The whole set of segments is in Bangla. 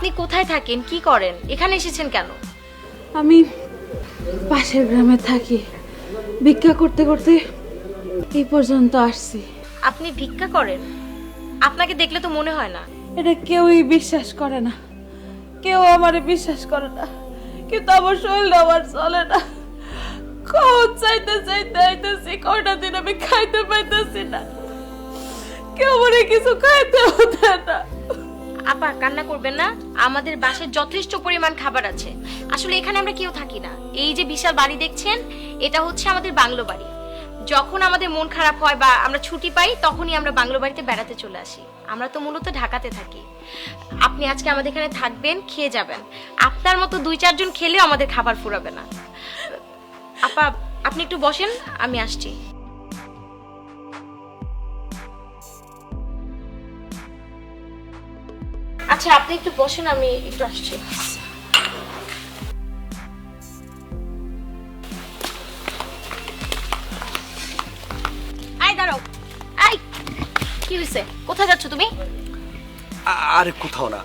আপনি কোথায় থাকেন? কি করেন? এখানে এসেছেন কেন? আমি পাশের গ্রামে থাকি। ভিক্ষা করতে করতে এই পর্যন্ত আসছি। আপনি ভিক্ষা করেন? আপনাকে দেখলে তো মনে হয় না। এটা কেউই বিশ্বাস করে না। কেউ আমারে বিশ্বাস করে না। কিন্তু আমার শরীর আমার চলে না। কোন চাইতে চাইতে আইতেছি কয়টা দিন আমি খাইতে পাইতেছি না। কেউ আমারে কিছু খাইতে হতে না। আপা, কান্না করবেন না। আমাদের বাসায় যথেষ্ট পরিমাণ খাবার আছে। আসলে এখানে আমরা কেউ থাকি না। এই যে বিশাল বাড়ি দেখছেন, এটা হচ্ছে আমাদের বাংলো বাড়ি। যখন আমাদের মন খারাপ হয় বা আমরা ছুটি পাই, তখনই আমরা বাংলো বাড়িতে বেড়াতে চলে আসি। আমরা তো মূলত ঢাকাতে থাকি। আপনি আজকে আমাদের এখানে থাকবেন, খেয়ে যাবেন। আপনার মতো দুই চারজন খেলেও আমাদের খাবার ফুরাবে না। আপা, আপনি একটু বসেন, আমি আসছি। আচ্ছা আপনি একটু বসেন আমি একটু আসছি। আই দাঁড়াও। আই কি হয়েছে? কোথায় যাচ্ছ তুমি? আরে কোথাও না।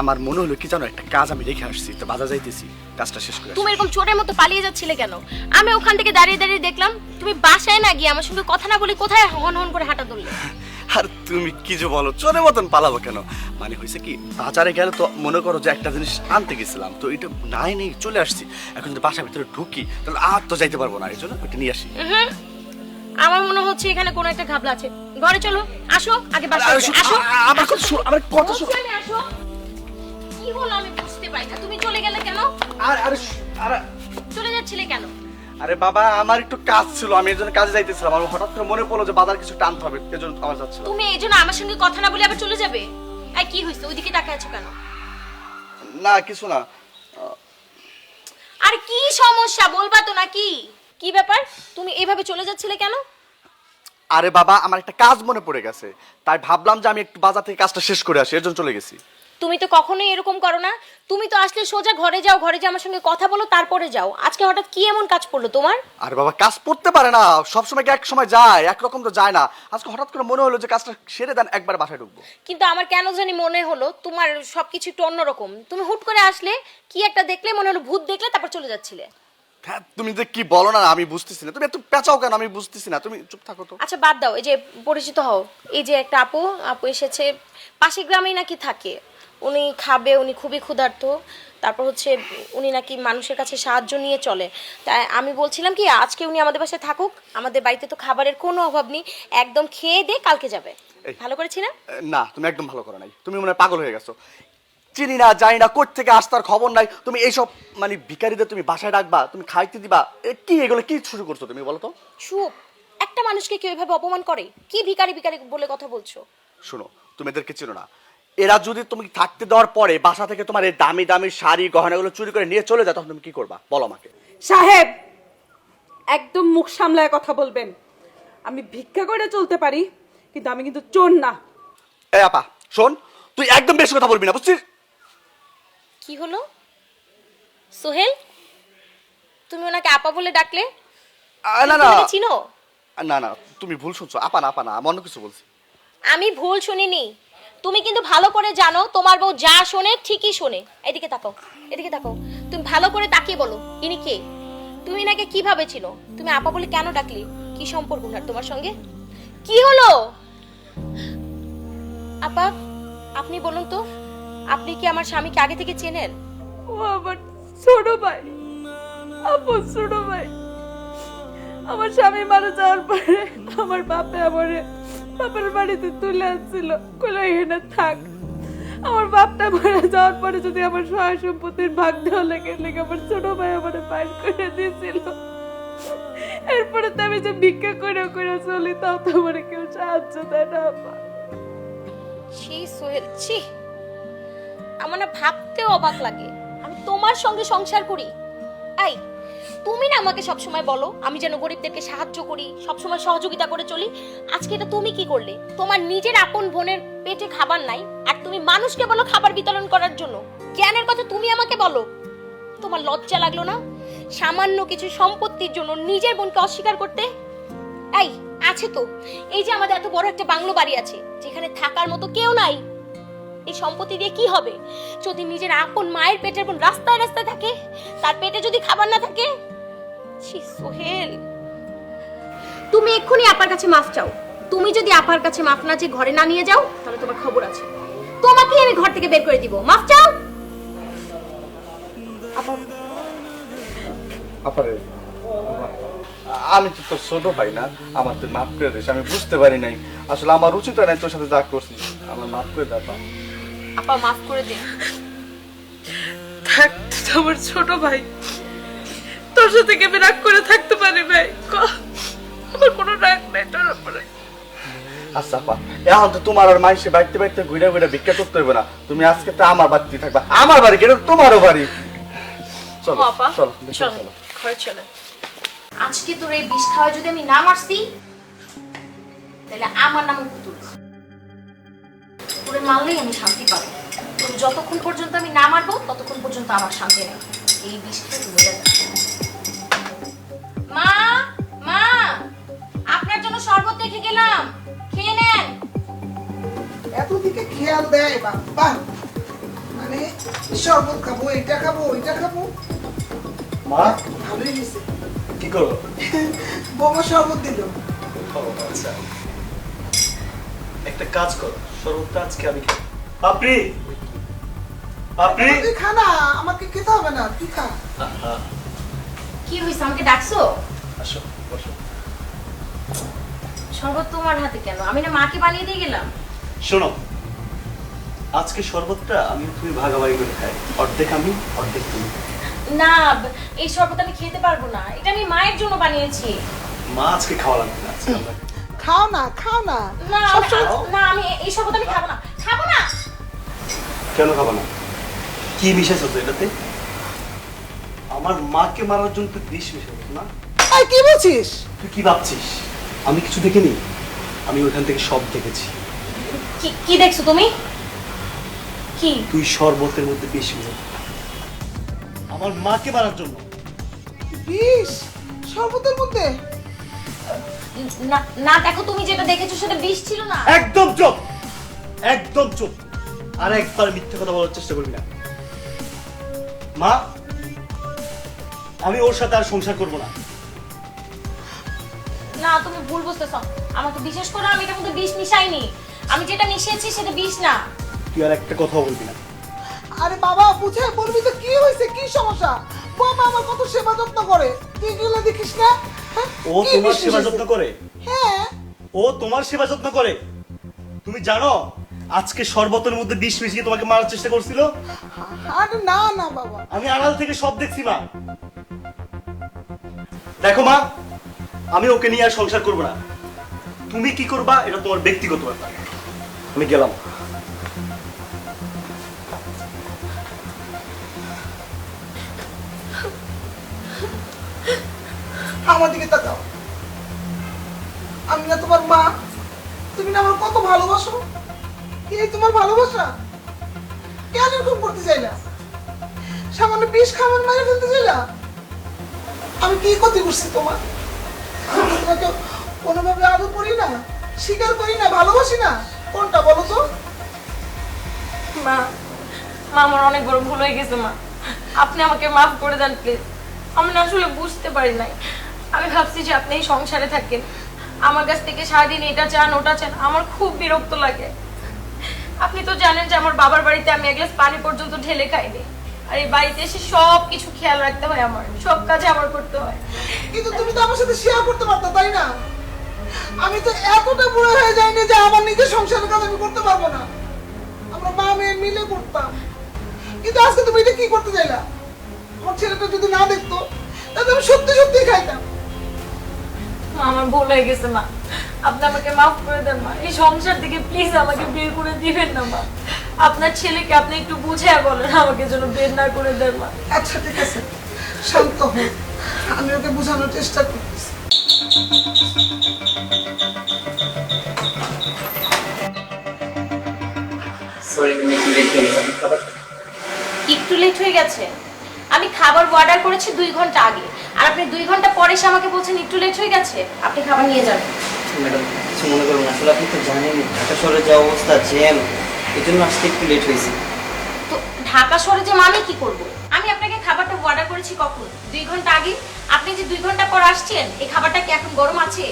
আমার মনে হলো কি জানো একটা কাজ আমি রেখে আসছি তো বাজার যাইতেছি কাজটা শেষ করে আসি। তুমি এরকম চোরের মতো পালিয়ে যাচ্ছিলে কেন? আমি ওখান থেকে দাঁড়িয়ে দাঁড়িয়ে দেখলাম তুমি বাসায় না গিয়ে আমার সঙ্গে কথা না বলে কোথায় হন হন করে হাঁটা ধরলে? তুমি কি যে বলো? চোরের মতন পালাবো কেন? মানে হয়েছে কি বাজারে গেলে তো মনে করো যে একটা জিনিস আনতে গেছিলাম তো এটা নাই নেই চলে আসছি। এখন যদি বাসার ভিতরে ঢুকি তাহলে আর তো যাইতে পারব না এই জন্য ওইটা নিয়ে আসি। আমার মনে হচ্ছে এখানে কোনো একটা ঘাবলা আছে। ঘরে চলো আসো আগে বাসায় আসো। আমার কথা শোনো আমার কথা শোনো। আসো। কি হলো আমি বুঝতে পারি না তুমি চলে গেলে কেন? আর আরে আরে। চলে যাচ্ছিলে কেন? আরে বাবা আমার একটু কাজ ছিল আমি এর জন্য কাজে যাইতেছিলাম। আমার হঠাৎ করে মনে পড়ল যে বাজার কিছু টানতে হবে এজন্য আমার যাচ্ছিল। তুমি এই জন্য আমার সঙ্গে কথা না বলে আবার চলে যাবে? এই কি হয়েছে? ওইদিকে তাকায় আছো কেন? না কিছু না। আর কি সমস্যা বলবা তো নাকি কি? ব্যাপার? তুমি এইভাবে চলে যাচ্ছিলে কেন? আরে বাবা আমার একটা কাজ মনে পড়ে গেছে। তাই ভাবলাম যে আমি একটু বাজার থেকে কাজটা শেষ করে আসি এর জন্য চলে গেছি। তুমি তো কখনোই এরকম করো না। তুমি তো আসলে সোজা ঘরে যাও ঘরে যে আমার সঙ্গে কথা বলো তারপরে যাও। আজকে হঠাৎ কি এমন কাজ পড়ল তোমার? আরে বাবা কাজ পড়তে পারে না। সব সময় এক সময় যায়? একরকম তো যায় না। আজকে হঠাৎ করে মনে হলো যে কাজটা সেরে দেন একবার বাসায় ঢুকবো। কিন্তু আমার কেন জানি মনে হলো তোমার সবকিছু একটু অন্যরকম। তুমি হুট করে আসলে কি একটা দেখলে মনে হলো ভূত দেখলে তারপর চলে যাচ্ছিলে। হ্যাঁ তুমি যে কি বলো না আমি বুঝতেছি না। তুমি এত পেঁচাও কেন? আমি বুঝতেছি না। তুমি চুপ থাকো তো। আচ্ছা বাদ দাও। এই যে পরিচিত হও। এই যে একটা আপু আপু এসেছে। পাশের গ্রামেই নাকি থাকে। উনি খাবে উনি খুবই ক্ষুধার্ত। তারপর হচ্ছে উনি নাকি মানুষের কাছে সাহায্য নিয়ে চলে। তাই আমি বলছিলাম কি আজকে উনি আমাদের বাসায় থাকুক আমাদের বাড়িতে তো খাবারের কোনো অভাব নেই একদম খেয়ে দিয়ে কালকে যাবে। ভালো করেছি না? না তুমি একদম ভালো করো নাই। তুমি মনে পাগল হয়ে গেছো। চিনি না জানি না কোথ থেকে আসতার খবর নাই। তুমি এইসব মানে ভিকারিদের তুমি বাসায় ডাকবা তুমি খাইতে দিবা এ, কি এগুলো কি শুরু করছ তুমি বলো তো? চুপ। একটা মানুষকে কেউ এভাবে অপমান করে? কি ভিকারি ভিকারি বলে কথা বলছো? শোনো তুমি এদেরকে চিনো না। এরা যদি তুমি থাকতে দেওয়ার পরে বাসা থেকে তোমার এই দামি দামি শাড়ি গহনাগুলো চুরি করে নিয়ে চলে যায় তখন তুমি কি করবা? বলো আমাকে। সাহেব একদম মুখ সামলায় কথা বলবেন। আমি ভিক্ষা করে চলতে পারি কিন্তু আমি কিন্তু চোর না। এই আপা শোন তুই একদম বেশি কথা বলবি না বুঝছিস? কি হলো? সোহেল তুমি ওনাকে আপা বলে ডাকলে? আ, না না। তুমি ওকে চিনো? না না তুমি ভুল শুনছো। আপা না আপা না আমি অন্য কিছু বলছি। আমি ভুল শুনিনি। তুমি কিন্তু ভালো করে জানো, তোমার বউ যা শোনে, ঠিকই শোনে। এদিকে তাকাও এদিকে তাকাও। তুমি ভালো করে তাকিয়ে বলো, ইনি কে? তুমি নাকি কীভাবে ছিল? তুমি আপা বলে কেন ডাকলি? কি সম্পর্ক উনার তোমার সঙ্গে? কি হলো? আপা, আপনি বলুন তো, আপনি কি আমার স্বামীকে আগে থেকে চেনেন? ও আমার ছোট ভাই, আপন ছোট ভাই। আমার স্বামী মারা যাওয়ার পরে আমার বাপে আমার বাপের বাড়িতে তুলে আনছিল, কোলে এখানে থাক। আমার বাপটা মারা যাওয়ার পরে যদি আমার সহায় সম্পত্তির ভাগ দেওয়া লেগে লেগে আমার ছোট ভাই আমার বাইর করে দিয়েছিল। এরপরে তো আমি যে ভিক্ষা করে করে চলি, তাও তো আমার কেউ সাহায্য দেয় না আপা ছি, সোহেল, ছি। আমার না ভাবতেও অবাক লাগে। আমি তোমার সঙ্গে সংসার করি। আই তুমি না আমাকে সবসময় বলো, আমি যেন গরিবদেরকে সাহায্য করি, সবসময় সহযোগিতা করে চলি। আজকে এটা তুমি কি করলে? তোমার নিজের আপন বোনের পেটে খাবার নাই, আর তুমি মানুষকে বলো খাবার বিতরণ করার জন্য। জ্ঞানের কথা তুমি আমাকে বলো। তোমার লজ্জা লাগল না? সামান্য কিছু সম্পত্তির জন্য নিজের বোনকে অস্বীকার করতে? এই, আছে তো। এই যে আমাদের এত বড় একটা বাংলো বাড়ি আছে, যেখানে থাকার মতো কেউ নাই। এই সম্পত্তি দিয়ে কি হবে? যদি নিজের আপন মায়ের পেটের বোন রাস্তায় রাস্তায় থাকে, তার পেটে যদি খাবার না থাকে ছি সোহেল। তুমি এক্ষুনি আপার কাছে মাফ চাও। তুমি যদি আপার কাছে মাফ না চেয়ে ঘরে না নিয়ে যাও তাহলে তোমার খবর আছে। তোমাকে আমি ঘর থেকে বের করে দিব। মাফ চাও? আপারে আমি তো তোর ছোট ভাই না আমার তুই মাফ করে দিস আমি বুঝতে পারি নাই। আসলে আমার উচিত হয় নাই তোর সাথে যা করছি আমার মাফ করে দে আপা। আপা মাফ করে দিন থাক তুই তো আমার ছোট ভাই। তোর সাথে আমি রাগ করে থাকতে পারি ভাই আমার কোনো রাগ নাই তোর উপরে। আচ্ছা আপা এখন তো তোমার আর মাইসে বাড়িতে বাড়িতে ঘুরে ঘুরে ভিক্ষা করতে হবে না। তুমি আজকে তো আমার বাড়িতে থাকবা। আমার বাড়ি কেন? তোমারও বাড়ি। চলো চলো চলো চলো। ঘরে চলো। আজকে তোর এই বিষ খাওয়া যদি আমি না মারছি তাহলে আমার নাম পুতুল। তোরে মারলেই আমি শান্তি পাবো। তোর যতক্ষণ পর্যন্ত আমি না মারবো ততক্ষণ পর্যন্ত আমার শান্তি নেই। এই বিষ খেয়ে তুমি শরবত রেখে গেলাম। খেয়ে নেন। এত দিকে খেয়াল দেয় বাবা মানে শরবত খাব এটা খাব ওইটা খাব। মা? ভালোই হয়েছে। কি করো? বৌমা শরবত দিল। আচ্ছা। একটা কাজ করো শরবতটা আজকে আমি খাই আপনি আপনি তুই খা না আমাকে খেতে হবে না তুই খা। কি হয়েছে আমাকে ডাকছো? আসো বসো। শরবত তোমার হাতে কেন? আমি না মাকে বানিয়ে দিয়ে গেলাম। শোনো আজকে শরবতটা আমি তুমি ভাগাভাগি করে খাই। অর্ধেক আমি অর্ধেক তুমি। না এই শরবত আমি খেতে পারব না। এটা আমি মায়ের জন্য বানিয়েছি। মা আজকে খাওয়া লাগবে না আজকে আমরা খাও না খাও না। না সবসময় আমি- না আমি এই শরবত আমি খাব না। খাব না! কেন খাব না? কি মিশাইছো তো এটাতে? আমার মাকে মারার জন্য তুই বিষ মিশাইছ না? এই কি বলছিস? তুই কি ভাবছিস? আমি কিছু দেখিনি? আমি ওখান থেকে সব দেখেছি। কি কি দেখছ তুমি? কি? তুই শরবতের মধ্যে বিষ মিশাই আমার মাকে মারার জন্য। বিষ? শরবতের মধ্যে? না না দেখো তুমি যেটা দেখেছ সেটা বিষ ছিল না। একদম চুপ! একদম চুপ! আর একবার মিথ্যে কথা বলার চেষ্টা করবি না। মা আমি ওর সাথে আর সংসার করব না। না তুমি ভুল বুঝতেছ। আমাকে বিশেষ করে আমি এটার মধ্যে বিষ মিশাইনি। আমি যেটা মিশিয়েছি সেটা বিষ না। তুই আর একটা কথা বলবি না। আরে বাবা বুঝে বলবি তো কি হয়েছে? কি সমস্যা? বৌমা আমার কত সেবা যত্ন করে। তুই এগুলো দেখিস না? হ্যাঁ? ও তোমার সেবা যত্ন করে? হ্যাঁ। ও তোমার সেবা যত্ন করে? তুমি জানো আজকে শরবতের মধ্যে বিষ মিশিয়ে তোমাকে মারার চেষ্টা করছিল? আরে না না বাবা। আমি আড়াল থেকে সব দেখছি মা। দেখো মা আমি ওকে নিয়ে আর সংসার করব না। তুমি কি করবা, এটা তোমার ব্যক্তিগত ব্যাপার। আমি গেলাম। আমার দিকে তাকাও। আমি না তোমার মা, তুমি না আমার কত ভালোবাসো? এই তোমার ভালোবাসা? কেন এরকম করতে চাইলা? সামান্য বিষ খাবার মারে ফেলতে চাইলা? আমি কি ক্ষতি করছি তোমার? কোনোভাবে আদর করি না, স্বীকার করি না, ভালোবাসি না। কোনটা বলো তো? মা মা আমার অনেক বড় ভুল হয়ে গেছে, মা। আপনি আমাকে মাফ করে দেন প্লিজ আমি না আসলে বুঝতে পারি নাই। আমি ভাবছি যে আপনি সংসারে থাকেন। আমার কাছ থেকে সারাদিন এটা চান, ওটা চান, আমার খুব বিরক্ত লাগে। আপনি তো জানেন যে আমার বাবার বাড়িতে আমি এক গ্লাস পানি পর্যন্ত ঢেলে খাইনি। আর এই বাড়িতে এসে সব কিছু খেয়াল রাখতে হয় আমার, সব কাজে আমার করতে হয়। কিন্তু তুমি তো আমার সাথে শেয়ার করতে পারতো, তাই না? আমি তো এতটা বুড়ো হয়ে যাইনি যে আমার নিজের সংসারের কাজ আমি করতে পারব না। আমরা মা মেয়ে মিলে করতাম। কিন্তু আজকে তুমি এটা কি করতে চাইলা? আমার ছেলেটা যদি না দেখতো, তাহলে আমি সত্যি সত্যি খাইতাম। মা, আমার ভুল হয়ে গেছে মা। আপনি আমাকে মাফ করে দেন মা। এই সংসার থেকে প্লিজ আমাকে বের করে দিবেন না মা। আপনার ছেলেকে আপনি একটু বুঝে বলেন আমাকে যেন বের না করে দেন মা। আচ্ছা ঠিক আছে। শান্ত হো আমি ওকে বোঝানোর চেষ্টা করতেছি। সরি তুমি একটু লেট হয়ে গেছে। একটু লেট হয়ে গেছে? আমি খাবার অর্ডার করেছি দুই ঘণ্টা আগে। আর আপনি দুই ঘণ্টা পরে এসে আমাকে বলছেন একটু লেট হয়ে গেছে আপনি খাবার নিয়ে যান। ম্যাডাম কিছু মনে করুন আসলে আপনি তো জানেন ঢাকা শহরে যা অবস্থা জ্যাম এই জন্য আসতে একটু লেট হয়েছে। তো ঢাকা শহরে যে আমি কি করব? আমি আপনাকে খাবারটা অর্ডার করেছি কখন? দুই ঘণ্টা আগে? আপনি যে দুই ঘণ্টা পর আসছেন এই খাবারটা কি এখন গরম আছে?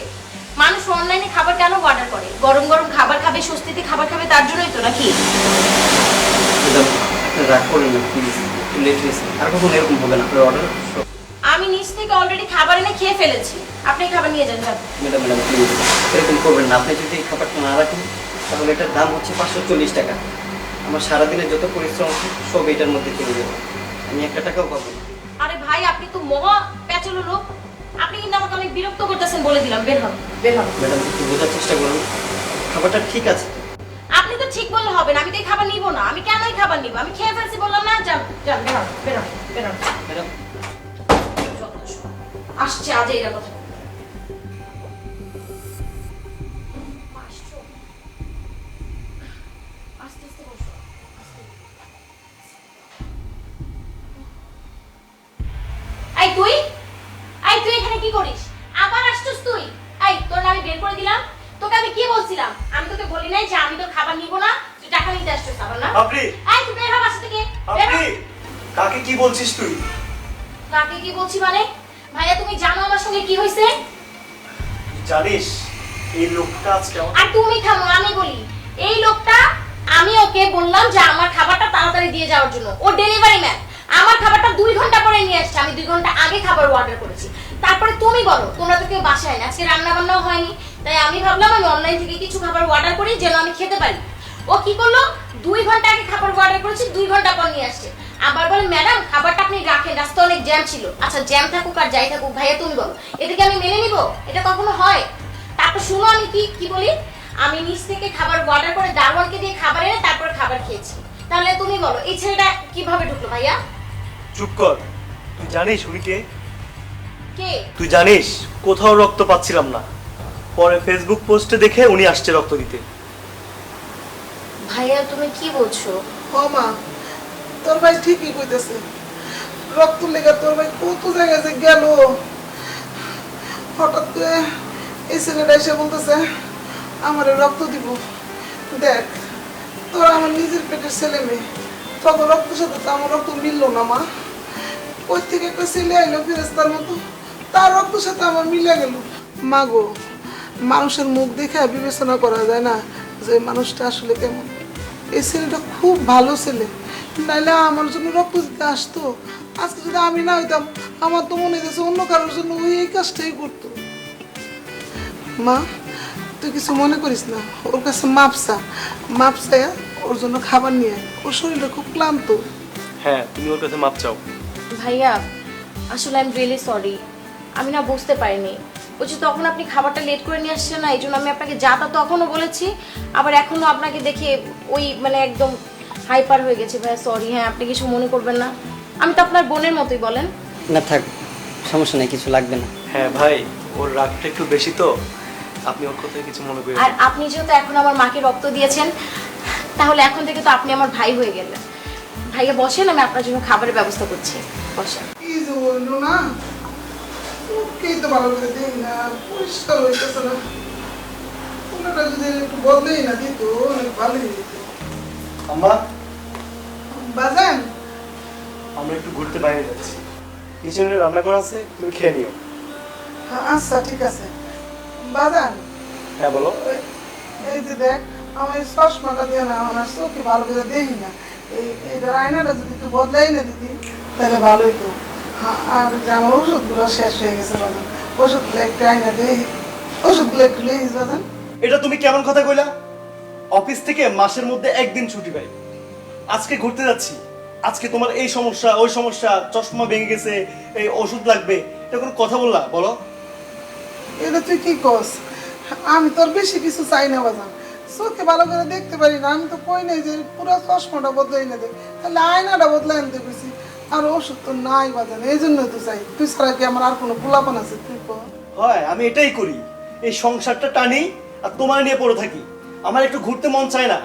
মানুষ অনলাইনে খাবার কেন অর্ডার করে? গরম গরম খাবার খাবে স্বস্তিতে খাবার খাবে তার জন্যই তো নাকি? রাগ করেন না প্লিজ লেট হয়েছে আর কখনো এরকম হবে না আপনার অর্ডার আমি নিচ থেকে অলরেডি খাবার এনে খেয়ে ফেলেছি। আপনি খাবার নিয়ে যান যান। ম্যাডাম ম্যাডাম প্লিজ এরকম করবেন না। আপনি যদি এই খাবারটা না রাখেন তাহলে এটার দাম হচ্ছে পাঁচশো চল্লিশ টাকা। আমার যত পরিশ্রম সব এটার মধ্যে চলে যাবে আমি একটা টাকাও পাবো না। আরে ভাই আপনি তো মহা প্যাচলো লোক। আপনি কিন্তু আমাকে অনেক বিরক্ত করতেছেন বলে দিলাম। বের হন বের হন। ম্যাডাম একটু বোঝার চেষ্টা করুন। খাবারটা ঠিক আছে। আপনি তো ঠিক বললে হবে না। আমি তো এই খাবার নিব না। আমি কেনই খাবার নিব? আমি খেয়ে ফেলছি বললাম না যান। যান বের। আসছে আজ এইটা কথা বলছিস তুই? কাকে কি বলছি মানে? ভাইয়া তুমি জানো আমার সঙ্গে কি হয়েছে? জানিস এই লোকটা আজকে আর তুমি থামো আমি বলি এই লোকটা আমি ওকে বললাম যে আমার খাবারটা তাড়াতাড়ি দিয়ে যাওয়ার জন্য। ও ডেলিভারি ম্যান আমার খাবারটা দুই ঘণ্টা পরে নিয়ে আসছে। আমি দুই ঘণ্টা আগে খাবার অর্ডার করেছি। তারপরে তুমি বলো তোমরা তো কেউ বাসায় না। আজকে রান্না বান্নাও হয়নি। তাই আমি ভাবলাম আমি অনলাইন থেকে কিছু খাবার অর্ডার করি যেন আমি খেতে পারি। ও কি করল? দুই ঘণ্টা আগে খাবার অর্ডার করেছি দুই ঘণ্টা পর নিয়ে আসছে। আবার বলে ম্যাডাম খাবারটা আপনি রাখেন রাস্তা অনেক জ্যাম ছিল। আচ্ছা জ্যাম থাকুক আর যাই থাকুক ভাইয়া তুমি বলো এটাকে আমি মেনে নিব? এটা কখনো হয়? তারপর শুনো আমি কি কি বলি? আমি নিচ থেকে খাবার অর্ডার করে দারোয়ানকে দিয়ে খাবার এনে তারপর খাবার খেয়েছি। তাহলে তুমি বলো এই ছেলেটা কীভাবে ঢুকলো ভাইয়া? চুপ কর। তুই জানিস উনি কে? কে? তুই জানিস কোথাও রক্ত পাচ্ছিলাম না। পরে ফেসবুক পোস্টে দেখে উনি আসছে রক্ত দিতে। ভাইয়া তুমি কি বলছো? ও মা। তোর ভাই ঠিকই কইতেছে। রক্ত লেগে তোর ভাই কত জায়গায় যে গেল। হঠাৎ করে এই ছেলেটা এসে বলতেছে, আমার রক্ত দিব। দেখ, তোর আমার নিজের পেটের ছেলে মেয়ে। তত রক্তের সাথে তো আমার রক্ত মিললো না, মা। ওই থেকে একটা ছেলে আইলো ফেরেস্তার মতো, তার রক্তের সাথে আমার মিলে গেল। মা গো, মানুষের মুখ দেখে বিবেচনা করা যায় না যে মানুষটা আসলে কেমন। এই ছেলেটা খুব ভালো ছেলে। নাইলে আমার জন্য রক্ত দিতে আসতো। আজকে যদি আমি না হইতাম আমার তো মনে হইতেছে অন্য কারোর জন্য ওই এই কাজটাই করতো। মা তুই কিছু মনে করিস না। ওর কাছে মাপসা মাপসায়া ওর জন্য খাবার নিয়ে আয়। ওর শরীরটা খুব ক্লান্ত। হ্যাঁ তুমি ওর কাছে মাপ চাও। ভাইয়া আসলে আই এম রিয়েলি সরি আমি না বুঝতে পারিনি। বলছি তখন আপনি খাবারটা লেট করে নিয়ে আসছেন না এই জন্য আমি আপনাকে যা তা তখনও বলেছি আবার এখনও আপনাকে দেখে ওই মানে একদম হাইপার হয়ে গেছে ভাইয়া সরি হ্যাঁ আপনি কিছু মনে করবেন না। আমি তো আপনার বোনের মতোই বলেন। না থাক সমস্যা নেই কিছু লাগবে না। হ্যাঁ ভাই ওর রাগটা একটু বেশি তো। আপনি ওর কথায় কিছু মনে করবেন আর আপনি যেহেতু এখন আমার মাকে রক্ত দিয়েছেন তাহলে এখন থেকে তো আপনি আমার ভাই হয়ে গেলেন। ভাইয়া বসেন আমি আপনার জন্য খাবারের ব্যবস্থা করছি। বসেন। কি যে বলল না ওকেই তো ভালো করে দেই না পরিষ্কার হইতেছে না। ওনারা যদি একটু বদলেই না দিত অনেক ভালোই দিত আম্মা বাজান। আমরা একটু ঘুরতে বাইরে যাচ্ছি। কিচেনে রান্না করা আছে তুমি খেয়ে নিও। হ্যাঁ আচ্ছা ঠিক আছে। বাজান। হ্যাঁ বলো। এই যে দেখ আমার এই চশমাটা দিয়ে না আমার চোখে ভালো করে দেখি না। এই এইটার আয়নাটা যদি একটু বদলাই না দিদি তাহলে ভালোই তো হ্যাঁ, আর যে আমার ওষুধগুলো শেষ হয়ে গেছে বাজান। ওষুধগুলো একটু আয়না দিয়ে ওষুধগুলো একটু লিখিস বাজান। এটা তুমি কেমন কথা কইলা? অফিস থেকে মাসের মধ্যে একদিন ছুটি পাই। আজকে ঘুরতে যাচ্ছি। আজকে তোমার এই সমস্যা ওই সমস্যা চশমা ভেঙে গেছে এই ওষুধ লাগবে এটা কোনো কথা বললা বলো। এটা তুই কি কস আমি তোর বেশি কিছু চাই না বাজান। চোখে ভালো করে দেখতে পারি না আমি তো কই নাই যে পুরো চশমাটা বদলাই না দে। তাহলে আয়নাটা বদলাই আনতে পেরেছি আর ওষুধ তো নাই বাজান এই জন্য তো চাই। তুই ছাড়া কি আমার আর কোনো পোলাপন আছে তুই কর। হয় আমি এটাই করি। এই সংসারটা টানি আর তোমার নিয়ে পড়ে থাকি। আমার একটু ঘুরতে মন চায় না।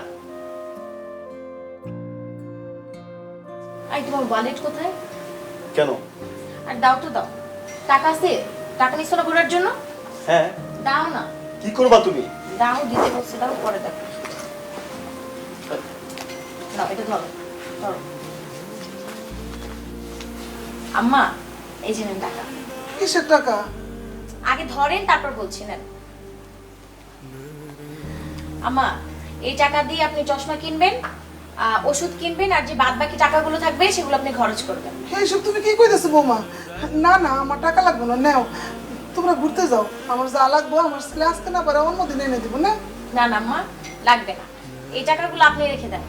আই তোমার ওয়ালেট কোথায়? কেন? আর দাও তো দাও। টাকা আছে? টাকা নিচ্ছ না ঘোরার জন্য? হ্যাঁ। দাও না। কি করবা তুমি? দাও দিতে বলছে দাও পরে দেখো। নাও এটা ধরো ধরো। আম্মা এই যে নেন টাকা। কিসের টাকা? আগে ধরেন তারপর বলছি নেন। আম্মা এই টাকা দিয়ে আপনি চশমা কিনবেন? ওষুধ কিনবেন আর যে বাদ বাকি টাকাগুলো থাকবে সেগুলো আপনি খরচ করবেন। এইসব তুমি কি কইতেছো বৌমা? না না আমার টাকা লাগবে না নেও। তোমরা ঘুরতে যাও। আমার যা লাগবে আমার ছেলে আসতে না পারে অন্যদিন এনে দিব না? না না মা লাগবে না। এই টাকাগুলো আপনি রেখে দেন।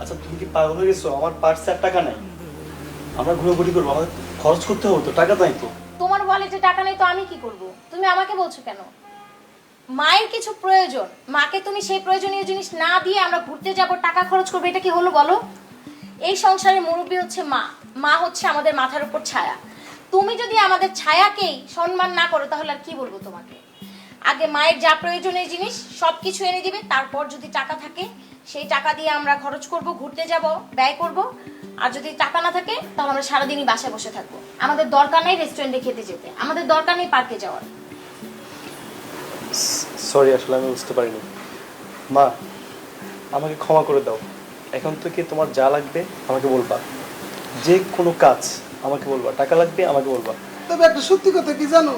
আচ্ছা তুমি কি পাগল হয়ে গেছো? আমার পার্সে আর টাকা নাই। আমরা ঘুরে করব আমাদের খরচ করতে হবে তো টাকা নাই তো। তোমার ওয়ালেটে টাকা নেই তো আমি কি করব? তুমি আমাকে বলছো কেন? মায়ের কিছু প্রয়োজন, মাকে তুমি সেই প্রয়োজনীয় জিনিস না দিয়ে আমরা ঘুরতে যাব, টাকা খরচ করব, এটা কি হলো বলো? এই সংসারের মুরব্বী হচ্ছে মা। মা হচ্ছে আমাদের মাথার উপর ছায়া। তুমি যদি আমাদের ছায়াকেই সম্মান না করো, তাহলে আর কি বলব তোমাকে? আগে মায়ের যা প্রয়োজনীয় জিনিস সব কিছু এনে দিবে, তারপর যদি টাকা থাকে, সেই টাকা দিয়ে আমরা খরচ করব, ঘুরতে যাব, ব্যয় করব। আর যদি টাকা না থাকে, তাহলে আমরা সারাদিনই বাসায় বসে থাকব। আমাদের দরকার নেই রেস্টুরেন্টে খেতে যেতে। আমাদের দরকার নেই পার্কে যাওয়ার। সরি আসলে আমি বুঝতে পারিনি। মা, আমাকে ক্ষমা করে দাও। এখন থেকে তোমার যা লাগবে আমাকে বলবা। যে কোনো কাজ আমাকে বলবা। টাকা লাগবে আমাকে বলবা। তবে একটা সত্যি কথা কি জানো?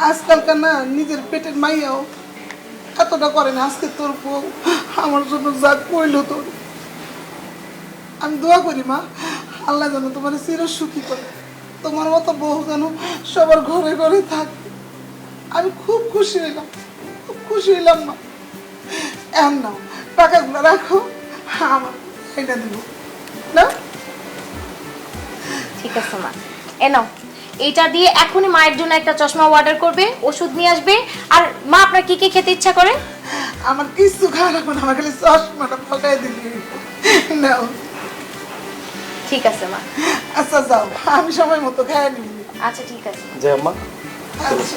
আজকালকার না নিজের পেটের মাইয়াও এতটা করে না। আজকে তোর বউ আমার জন্য যা কইলো তোর। আমি দোয়া করি, মা, আল্লাহ যেন তোমার চির সুখী করে। তোমার মতো বউ যেন সবার ঘরে ঘরে থাকে। আমি খুব খুশি হইলাম খুব খুশি হইলাম মা। এমন নাও টাকাগুলো রাখো আমার এটা দিব। না ঠিক আছে মা। এ নাও এইটা দিয়ে এখনই মায়ের জন্য একটা চশমা অর্ডার করবে ওষুধ নিয়ে আসবে। আর মা আপনার কি কি খেতে ইচ্ছা করে? আমার কিছু খারাপ না আমার খালি চশমাটা ফাঁকাই দিলি নাও। ঠিক আছে মা। আচ্ছা যাও আমি সময় মতো খাই নিবি। আচ্ছা ঠিক আছে। যে আম্মা আচ্ছা।